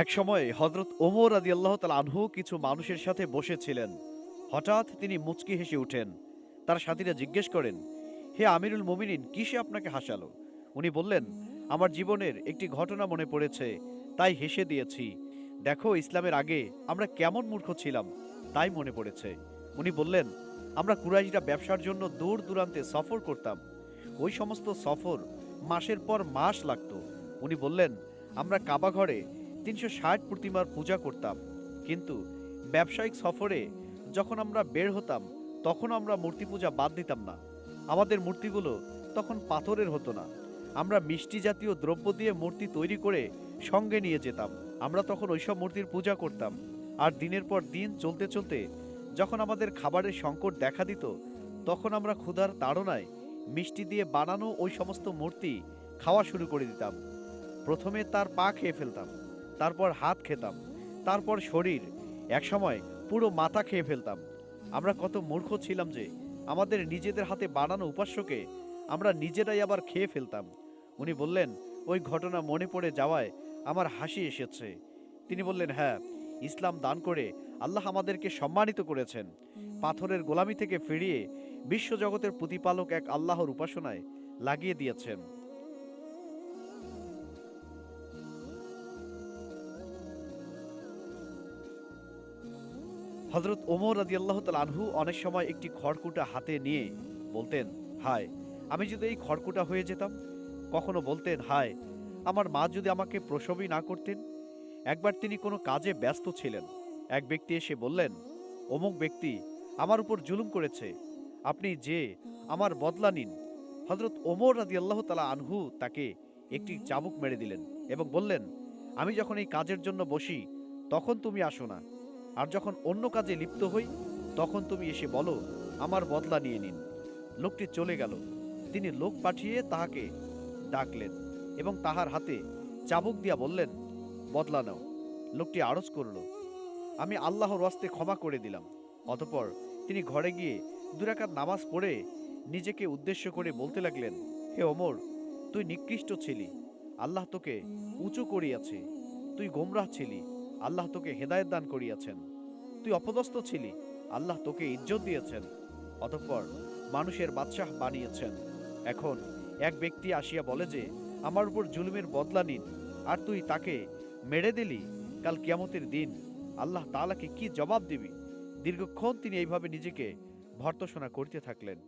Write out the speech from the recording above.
এক সময় হজরত ওমর আদি আল্লাহ তাল আনহু কিছু মানুষের সাথে বসেছিলেন। হঠাৎ তিনি মুচকি হেসে উঠেন। তার সাথীরা জিজ্ঞেস করেন, হে আমিরুল মোমিনিন, কিসে আপনাকে হাসালো? উনি বললেন, আমার জীবনের একটি ঘটনা মনে পড়েছে, তাই হেসে দিয়েছি। দেখো, ইসলামের আগে আমরা কেমন মূর্খ ছিলাম, তাই মনে পড়েছে। উনি বললেন, আমরা কুরাইশরা ব্যবসার জন্য দূর দূরান্তে সফর করতাম। ওই সমস্ত সফর মাসের পর মাস লাগতো। উনি বললেন, আমরা কাবা ঘরে তিনশো ষাট প্রতিমার পূজা করতাম। কিন্তু ব্যবসায়িক সফরে যখন আমরা বের হতাম, তখন আমরা মূর্তি পূজা বাদ দিতাম না। আমাদের মূর্তিগুলো তখন পাথরের হতো না। আমরা মিষ্টি জাতীয় দ্রব্য দিয়ে মূর্তি তৈরি করে সঙ্গে নিয়ে যেতাম। আমরা তখন ওইসব মূর্তির পূজা করতাম। আর দিনের পর দিন চলতে চলতে যখন আমাদের খাবারের সংকট দেখা দিত, তখন আমরা ক্ষুধার তাড়নায় মিষ্টি দিয়ে বানানো ওই সমস্ত মূর্তি খাওয়া শুরু করে দিতাম। প্রথমে তার পা খেয়ে ফেলতাম। তারপর হাত খেতাম, তারপর শরীর, একসময় পুরো মাথা খেয়ে ফেলতাম। আমরা কত মূর্খ ছিলাম যে আমাদের নিজেদের হাতে বানানো উপাস্যকে আমরা নিজেরাই আবার খেয়ে ফেলতাম। উনি বললেন, ওই ঘটনা মনে পড়ে যাওয়ায় আমার হাসি এসেছে। তিনি বললেন হ্যাঁ ইসলাম দান করে আল্লাহ আমাদেরকে সম্মানিত করেছেন। পাথরের গোলামি থেকে ফিরিয়ে বিশ্বজগতের প্রতিপালক এক আল্লাহর উপাসনায় লাগিয়ে দিয়েছেন। হজরত ওমর রাজি আল্লাহ আনহু অনেক সময় একটি খড়কুটা হাতে নিয়ে বলতেন, হায়, আমি যদি এই খড়কুটা হয়ে যেতাম, কখনো বলতেন, হায়, আমার মা যদি আমাকে প্রসবই না করতেন, একবার তিনি কোনো কাজে ব্যস্ত ছিলেন। এক ব্যক্তি এসে বললেন, অমুক ব্যক্তি আমার উপর জুলুম করেছে, আপনি যে আমার বদলা নিন। হজরত ওমর রাজি আল্লাহ তালা আনহু তাকে একটি চাবুক মেরে দিলেন এবং বললেন, আমি যখন এই কাজের জন্য বসি, তখন তুমি আসো না। আর যখন অন্য কাজে লিপ্ত হই, তখন তুমি এসে বলো, আমার বদলা নিয়ে নিন। লোকটি চলে গেল। তিনি লোক পাঠিয়ে তাহাকে ডাকলেন এবং তাহার হাতে চাবুক দিয়া বললেন, বদলা নাও। লোকটি আড়জ করল, আমি আল্লাহর ওয়াস্তে ক্ষমা করে দিলাম। অতপর তিনি ঘরে গিয়ে দুরাকাত নামাজ পড়ে নিজেকে উদ্দেশ্য করে বলতে লাগলেন, হে অমর তুই নিকৃষ্ট ছিলি। আল্লাহ তোকে উঁচু করিয়াছে। তুই গোমরাহ ছিলি। আল্লাহ তোকে হেদায়েত দান করিয়াছেন। তুই অপদস্থ ছিলি। আল্লাহ তোকে ইজ্জত দিয়েছেন। অতঃপর মানুষের বাদশাহ বানিয়েছেন। এখন এক ব্যক্তি আসিয়া বলে যে, আমার উপর জুলুমের বদলা নিন। আর তুই তাকে মেরে দিলি কাল কিয়ামতের দিন। আল্লাহ তালাকে কি জবাব দিবি? দীর্ঘক্ষণ তিনি এইভাবে নিজেকে ভর্তসনা করতে থাকলেন।